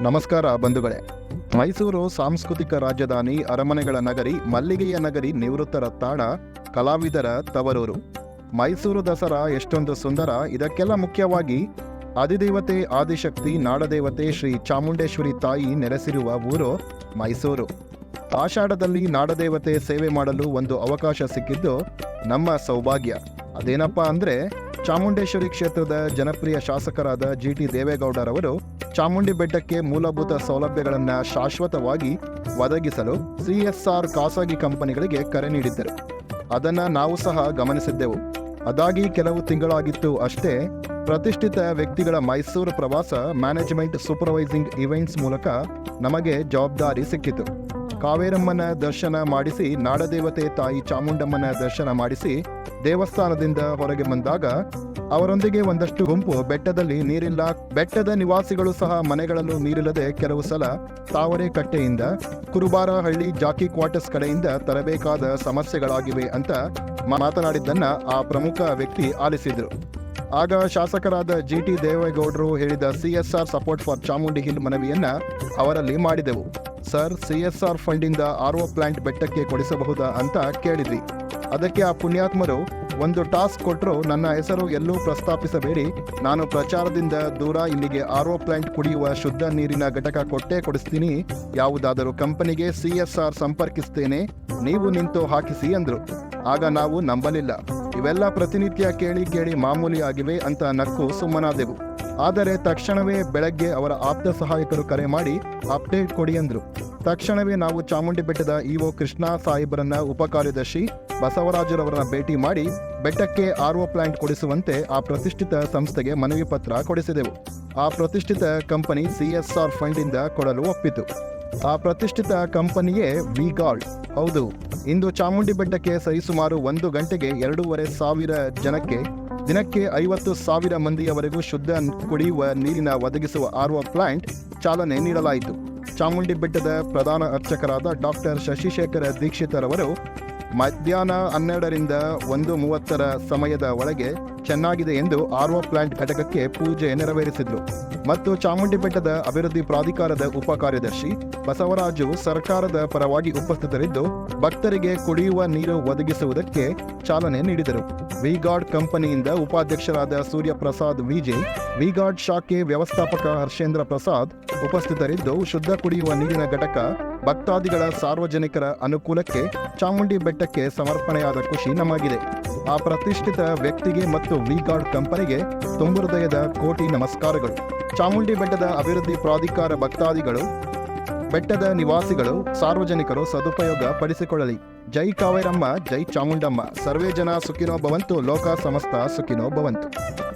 ನಮಸ್ಕಾರ ಬಂಧುಗಳೇ. ಮೈಸೂರು ಸಾಂಸ್ಕೃತಿಕ ರಾಜಧಾನಿ ಅರಮನೆಗಳ ನಗರಿ ಮಲ್ಲಿಗೆಯ ನಗರಿ ನಿವೃತ್ತರ ತಾಣ ಕಲಾವಿದರ ತವರೂರು. ಮೈಸೂರು ದಸರಾ ಎಷ್ಟೊಂದು ಸುಂದರ, ಇದಕ್ಕೆಲ್ಲ ಮುಖ್ಯವಾಗಿ ಆದಿದೇವತೆ, ಆದಿಶಕ್ತಿ, ನಾಡದೇವತೆ ಶ್ರೀ ಚಾಮುಂಡೇಶ್ವರಿ ತಾಯಿ ನೆಲೆಸಿರುವ ಊರು ಮೈಸೂರು. ಆಷಾಢದಲ್ಲಿ ನಾಡದೇವತೆ ಸೇವೆ ಮಾಡಲು ಒಂದು ಅವಕಾಶ ಸಿಕ್ಕಿದ್ದು ನಮ್ಮ ಸೌಭಾಗ್ಯ. ಅದೇನಪ್ಪ ಅಂದ್ರೆ ಚಾಮುಂಡೇಶ್ವರಿ ಕ್ಷೇತ್ರದ ಜನಪ್ರಿಯ ಶಾಸಕರಾದ ಜಿ ಟಿ ದೇವೇಗೌಡರವರು ಚಾಮುಂಡಿ ಬೆಟ್ಟಕ್ಕೆ ಮೂಲಭೂತ ಸೌಲಭ್ಯಗಳನ್ನು ಶಾಶ್ವತವಾಗಿ ಒದಗಿಸಲು ಸಿಎಸ್ಆರ್ ಖಾಸಗಿ ಕಂಪನಿಗಳಿಗೆ ಕರೆ ನೀಡಿದ್ದರು. ಅದನ್ನು ನಾವು ಸಹ ಗಮನಿಸಿದ್ದೆವು. ಅದಾಗಿ ಕೆಲವು ತಿಂಗಳಾಗಿತ್ತು ಅಷ್ಟೇ ಪ್ರತಿಷ್ಠಿತ ವ್ಯಕ್ತಿಗಳ ಮೈಸೂರು ಪ್ರವಾಸ ಮ್ಯಾನೇಜ್ಮೆಂಟ್ ಸೂಪರ್ವೈಸಿಂಗ್ ಇವೆಂಟ್ಸ್ ಮೂಲಕ ನಮಗೆ ಜವಾಬ್ದಾರಿ ಸಿಕ್ಕಿತು. ಕಾವೇರಮ್ಮನ ದರ್ಶನ ಮಾಡಿಸಿ ನಾಡದೇವತೆ ತಾಯಿ ಚಾಮುಂಡಮ್ಮನ ದರ್ಶನ ಮಾಡಿಸಿ ದೇವಸ್ಥಾನದಿಂದ ಹೊರಗೆ ಬಂದಾಗ ಅವರೊಂದಿಗೆ ಒಂದಷ್ಟು ಗುಂಪು ಬೆಟ್ಟದಲ್ಲಿ ನೀರಿಲ್ಲ. ಬೆಟ್ಟದ ನಿವಾಸಿಗಳು ಸಹ ಮನೆಗಳಲ್ಲೂ ನೀರಿಲ್ಲದೆ ಕೆಲವು ಸಲ ತಾವರೆ ಕಟ್ಟೆಯಿಂದ ಕುರುಬಾರಹಳ್ಳಿ ಜಾಕಿ ಕ್ವಾರ್ಟರ್ಸ್ ಕಡೆಯಿಂದ ತರಬೇಕಾದ ಸಮಸ್ಯೆಗಳಾಗಿವೆ ಅಂತ ಮಾತನಾಡಿದ್ದನ್ನ ಆ ಪ್ರಮುಖ ವ್ಯಕ್ತಿ ಆಲಿಸಿದ್ರು. ಆಗ ಶಾಸಕರಾದ ಜಿ ಟಿ ದೇವೇಗೌಡರು ಹೇಳಿದ CSR support for Chamundi hill ಮನವಿಯನ್ನ ಅವರಲ್ಲಿ ಮಾಡಿದೆವು. ಸರ್, ಸಿಎಸ್ಆರ್ ಫಂಡಿಂದ ಆರ್ ಒ ಪ್ಲಾಂಟ್ ಬೆಟ್ಟಕ್ಕೆ ಕೊಡಿಸಬಹುದಾ ಅಂತ ಕೇಳಿದ್ವಿ. ಅದಕ್ಕೆ ಆ ಪುಣ್ಯಾತ್ಮರು ಒಂದು ಟಾಸ್ಕ್ ಕೊಟ್ಟರು ನನ್ನ ಹೆಸರು ಎಲ್ಲೂ ಪ್ರಸ್ತಾಪಿಸಬೇಡಿ. ನಾನು ಪ್ರಚಾರದಿಂದ ದೂರ, ಇಲ್ಲಿಗೆ ಆರ್ ಒ ಪ್ಲಾಂಟ್ ಕುಡಿಯುವ ಶುದ್ಧ ನೀರಿನ ಘಟಕ ಕೊಟ್ಟೇ ಕೊಡಿಸ್ತೀನಿ. ಯಾವುದಾದರೂ ಕಂಪನಿಗೆ ಸಿಎಸ್ಆರ್ ಸಂಪರ್ಕಿಸ್ತೇನೆ. ನೀವು ನಿಂತು ಹಾಕಿಸಿ ಅಂದ್ರು. ಆಗ ನಾವು ನಂಬಲಿಲ್ಲ. ಇವೆಲ್ಲ ಪ್ರತಿನಿತ್ಯ ಕೇಳಿ ಕೇಳಿ ಮಾಮೂಲಿ ಆಗಿವೆ ಅಂತ ನಕ್ಕು ಸುಮ್ಮನಾದೆವು. ಆದರೆ ತಕ್ಷಣವೇ ಬೆಳಗ್ಗೆ ಅವರ ಆಪ್ತ ಸಹಾಯಕರು ಕರೆ ಮಾಡಿ ಅಪ್ಡೇಟ್ ಕೊಡಿ ಅಂದ್ರು. ತಕ್ಷಣವೇ ನಾವು ಚಾಮುಂಡಿ ಬೆಟ್ಟದ ಇಒ ಕೃಷ್ಣ ಸಾಹೇಬರನ್ನ ಉಪಕಾರ್ಯದರ್ಶಿ ಬಸವರಾಜರವರನ್ನ ಭೇಟಿ ಮಾಡಿ ಬೆಟ್ಟಕ್ಕೆ ಆರ್ ಒ ಪ್ಲಾಂಟ್ ಕೊಡಿಸುವಂತೆ ಆ ಪ್ರತಿಷ್ಠಿತ ಸಂಸ್ಥೆಗೆ ಮನವಿ ಪತ್ರ ಕೊಡಿಸಿದೆವು. ಆ ಪ್ರತಿಷ್ಠಿತ ಕಂಪನಿ ಸಿಎಸ್ಆರ್ ಫಂಡಿಂದ ಕೊಡಲು ಒಪ್ಪಿತು. ಆ ಪ್ರತಿಷ್ಠಿತ ಕಂಪನಿಯೇ ವಿ ಗಾರ್ಡ್ ಹೌದು. ಇಂದು ಚಾಮುಂಡಿ ಬೆಟ್ಟಕ್ಕೆ ಸರಿಸುಮಾರು ಒಂದು ಗಂಟೆಗೆ ಎರಡೂವರೆ ಸಾವಿರ ಜನಕ್ಕೆ, ದಿನಕ್ಕೆ ಐವತ್ತು ಸಾವಿರ ಮಂದಿಯವರೆಗೂ ಶುದ್ಧ ಕುಡಿಯುವ ನೀರಿನ ಒದಗಿಸುವ ಆರ್ ಒ ಪ್ಲಾಂಟ್ ಚಾಲನೆ ನೀಡಲಾಯಿತು. ಚಾಮುಂಡಿ ಬೆಟ್ಟದ ಪ್ರಧಾನ ಅರ್ಚಕರಾದ ಡಾಕ್ಟರ್ ಶಶಿಶೇಖರ ದೀಕ್ಷಿತರವರು ಮಧ್ಯಾಹ್ನ ಹನ್ನೆರಡರಿಂದ ಒಂದು ಮೂವತ್ತರ ಸಮಯದ ಒಳಗೆ ಚೆನ್ನಾಗಿದೆ ಎಂದು ಆರ್ ಒ ಪ್ಲಾಂಟ್ ಘಟಕಕ್ಕೆ ಪೂಜೆ ನೆರವೇರಿಸಿದ್ರು ಮತ್ತು ಚಾಮುಂಡಿ ಬೆಟ್ಟದ ಅಭಿವೃದ್ಧಿ ಪ್ರಾಧಿಕಾರದ ಉಪ ಕಾರ್ಯದರ್ಶಿ ಬಸವರಾಜು ಸರ್ಕಾರದ ಪರವಾಗಿ ಉಪಸ್ಥಿತರಿದ್ದು, ಭಕ್ತರಿಗೆ ಕುಡಿಯುವ ನೀರು ಒದಗಿಸುವುದಕ್ಕೆ ಚಾಲನೆ ನೀಡಿದರು. ವಿಗಾರ್ಡ್ ಕಂಪನಿಯಿಂದ ಉಪಾಧ್ಯಕ್ಷರಾದ ಸೂರ್ಯಪ್ರಸಾದ್ ವಿಜೆ ವಿಗಾರ್ಡ್ ಶಾಖೆ ವ್ಯವಸ್ಥಾಪಕ ಹರ್ಷೇಂದ್ರ ಪ್ರಸಾದ್ ಉಪಸ್ಥಿತರಿದ್ದು, ಶುದ್ಧ ಕುಡಿಯುವ ನೀರಿನ ಘಟಕ ಭಕ್ತಾದಿಗಳ ಸಾರ್ವಜನಿಕರ ಅನುಕೂಲಕ್ಕೆ ಚಾಮುಂಡಿ ಬೆಟ್ಟಕ್ಕೆ ಸಮರ್ಪಣೆಯಾದ ಖುಷಿ ನಮಗಿದೆ. ಆ ಪ್ರತಿಷ್ಠಿತ ವ್ಯಕ್ತಿಗೆ ಮತ್ತು ವಿಗಾರ್ಡ್ ಕಂಪನಿಗೆ ತುಂಬು ಹೃದಯದ ಕೋಟಿ ನಮಸ್ಕಾರಗಳು. ಚಾಮುಂಡಿ ಬೆಟ್ಟದ ಅಭಿವೃದ್ಧಿ ಪ್ರಾಧಿಕಾರ ಭಕ್ತಾದಿಗಳು, ಬೆಟ್ಟದ ನಿವಾಸಿಗಳು, ಸಾರ್ವಜನಿಕರು ಸದುಪಯೋಗ ಪಡಿಸಿಕೊಳ್ಳಲಿ. ಜೈ ಕಾವೇರಮ್ಮ, ಜೈ ಚಾಮುಂಡಮ್ಮ. ಸರ್ವೇ ಜನ ಸುಖಿನೋ ಭವಂತು, ಲೋಕ ಸಮಸ್ತ ಸುಖಿನೋ ಭವಂತು.